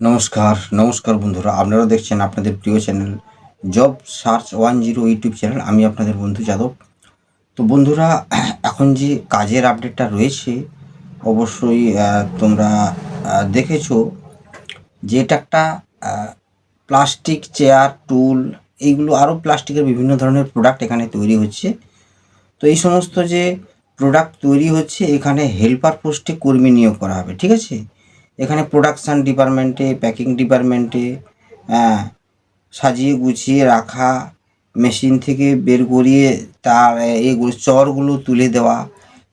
নমস্কার নমস্কার বন্ধুরা, আপনারা দেখছেন আপনাদের প্রিয় channel job search one zero YouTube channel. আমি আপনাদের বন্ধু যাদব। তো বন্ধুরা, এখন যে কাজের আপডেটটা রয়েছে, অবশ্যই তোমরা দেখেছ যে এটা একটা প্লাস্টিক চেয়ার টুল এইগুলো আরও প্লাস্টিকের বিভিন্ন ধরনের প্রোডাক্ট এখানে তৈরি হচ্ছে। তো এই সমস্ত যে প্রোডাক্ট তৈরি হচ্ছে, এখানে হেল্পার পোস্টে কর্মী নিয়োগ করা হবে, ঠিক আছে? এখানে প্রোডাকশান ডিপার্টমেন্টে প্যাকিং ডিপার্টমেন্টে হ্যাঁ সাজিয়ে গুছিয়ে রাখা মেশিন থেকে বের করিয়ে তার এগুলো চরগুলো তুলে দেওয়া,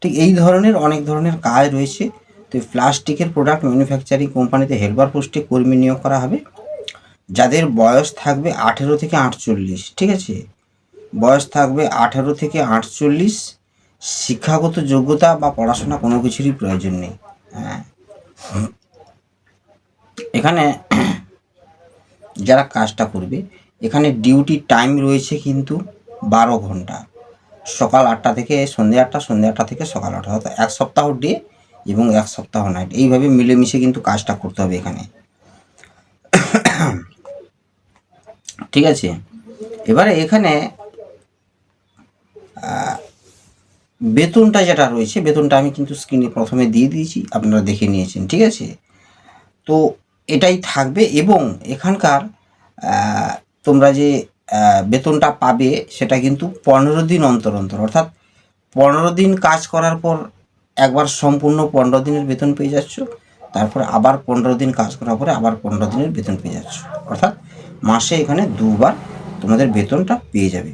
ঠিক এই ধরনের অনেক ধরনের কাজ রয়েছে। তো প্লাস্টিকের প্রোডাক্ট ম্যানুফ্যাকচারিং কোম্পানিতে হেল্পার পোস্টে কর্মী নিয়োগ করা হবে। যাদের বয়স থাকবে আঠেরো থেকে আটচল্লিশ, ঠিক আছে? বয়স থাকবে আঠেরো থেকে আটচল্লিশ, শিক্ষাগত যোগ্যতা বা পড়াশোনা কোনো কিছুরই প্রয়োজন নেই। হ্যাঁ। এখানে যারা কাজটা করবে, এখানে ডিউটি টাইম রয়েছে কিন্তু বারো ঘণ্টা। সকাল আটটা থেকে সন্ধ্যে আটটা সন্ধ্যে আটটা থেকে সকাল আটটা। অর্থাৎ এক সপ্তাহ ডে এবং এক সপ্তাহ নাইট এইভাবে মিলেমিশে কিন্তু কাজটা করতে হবে এখানে। ঠিক আছে? এবারে এখানে বেতনটা যেটা রয়েছে, বেতনটা আমি কিন্তু স্ক্রিনে প্রথমে দিয়ে দিয়েছি, আপনারা দেখে নিয়েছেন। ঠিক আছে? তো এটাই থাকবে এবং এখানকার তোমরা যে বেতনটা পাবে সেটা কিন্তু পনেরো দিন অন্তর অন্তর। অর্থাৎ পনেরো দিন কাজ করার পর একবার সম্পূর্ণ পনেরো দিনের বেতন পেয়ে যাচ্ছ, তারপরে আবার পনেরো দিন কাজ করার পরে আবার পনেরো দিনের বেতন পেয়ে যাচ্ছ। অর্থাৎ মাসে এখানে দুবার তোমাদের বেতনটা পেয়ে যাবে।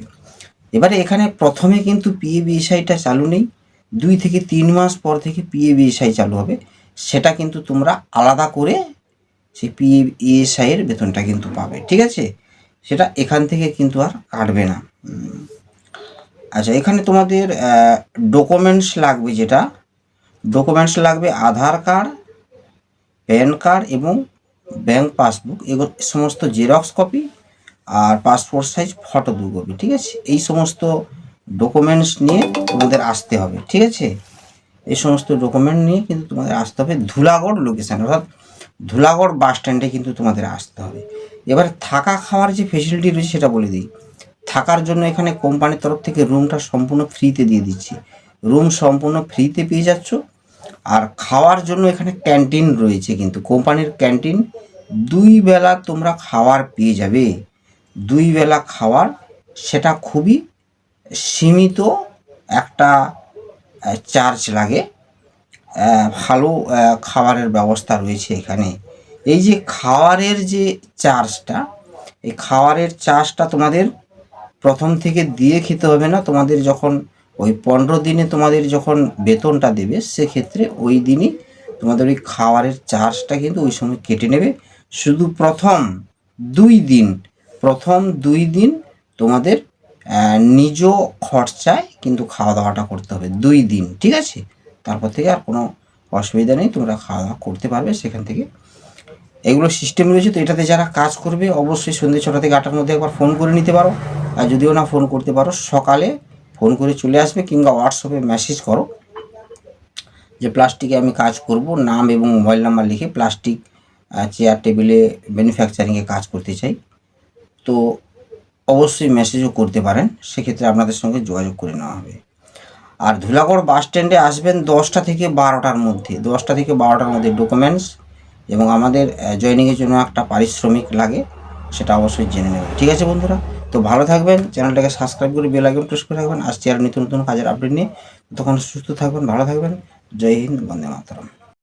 এবারে এখানে প্রথমে কিন্তু পিএ বিএসআইটা চালু নেই, দুই থেকে তিন মাস পর থেকে পিএ বিএসআই চালু হবে। সেটা কিন্তু তোমরা আলাদা করে সেই পিএ ইএসআই এর বেতনটা কিন্তু পাবে, ঠিক আছে? সেটা এখান থেকে কিন্তু আর কাটবে না। আচ্ছা এখানে তোমাদের ডকুমেন্টস লাগবে যেটা? ডকুমেন্টস লাগবে আধার কার্ড প্যান কার্ড এবং ব্যাংক পাসবুক এগুলো সমস্ত জেরক্স কপি আর পাসপোর্ট সাইজ ফটো দু কপি ঠিক আছে? এই সমস্ত ডকুমেন্টস নিয়ে তোমাদের আসতে হবে, ঠিক আছে? এই সমস্ত ডকুমেন্ট নিয়ে কিন্তু তোমাদের আসতে হবে ধুলাগড় লোকেশান অর্থাৎ ধুলাগড় বাস স্ট্যান্ডে কিন্তু তোমাদের আসতে হবে। এবার থাকা খাওয়ার যে ফেসিলিটি রয়েছে সেটা বলে দিই। থাকার জন্য এখানে কোম্পানির তরফ থেকে রুমটা সম্পূর্ণ ফ্রিতে দিয়ে দিচ্ছি। রুম সম্পূর্ণ ফ্রিতে পেয়ে যাচ্ছ। আর খাওয়ার জন্য এখানে ক্যান্টিন রয়েছে কিন্তু। কোম্পানির ক্যান্টিন দুই বেলা তোমরা খাওয়ার পেয়ে যাবে। দুই বেলা খাওয়ার সেটা খুবই সীমিত একটা চার্জ লাগে। ভালো খাবারের ব্যবস্থা রয়েছে এখানে। এই যে খাওয়ারের যে চার্জটা, এই খাওয়ারের চার্জটা তোমাদের প্রথম থেকে দিয়ে খেতে হবে না, তোমাদের যখন ওই পনেরো দিনে তোমাদের যখন বেতনটা দেবে, সেক্ষেত্রে ওই দিনই তোমাদের ওই খাওয়ারের চার্জটা কিন্তু ওই সময় কেটে নেবে। শুধু প্রথম দুই দিন, প্রথম দুই দিন তোমাদের নিজ খরচায় কিন্তু খাওয়া দাওয়াটা করতে হবে, দুই দিন, ঠিক আছে? তারপর থেকে আর কোনো অসুবিধা নেই, তোমরা খাওয়া দাওয়া করতে পারবে সেখান থেকে। এগুলো সিস্টেম রয়েছে, তো এটাতে যারা কাজ করবে, অবশ্যই সন্ধ্যে ছটা থেকে আটটার মধ্যে একবার ফোন করে নিতে পারো। আর যদিও না ফোন করতে পারো, সকালে ফোন করে চলে আসবে কিংবা হোয়াটসঅ্যাপে মেসেজ করো যে, প্লাস্টিকে আমি কাজ করব। নাম এবং মোবাইল নাম্বার লিখে প্লাস্টিক চেয়ার টেবিলে ম্যানুফ্যাকচারিংয়ে কাজ করতে চাই। তো অবশ্যই মেসেজও করতে পারেন, সেক্ষেত্রে আপনাদের সঙ্গে যোগাযোগ করে নেওয়া হবে। আর ধুলাগড় বাস স্ট্যান্ডে আসবেন দশটা থেকে বারোটার মধ্যে, দশটা থেকে বারোটার মধ্যে ডকুমেন্টস এবং আমাদের জয়নিংয়ের জন্য একটা পারিশ্রমিক লাগে, সেটা অবশ্যই জেনে নেবেন। ঠিক আছে বন্ধুরা? তো ভালো থাকবেন, চ্যানেলটাকে সাবস্ক্রাইব করে বেল আইকন প্রেস করে রাখবেন। আসছি আর নতুন নতুন কাজের আপডেট নিয়ে। তখন সুস্থ থাকবেন, ভালো থাকবেন। জয় হিন্দ, বন্দে মাতরম।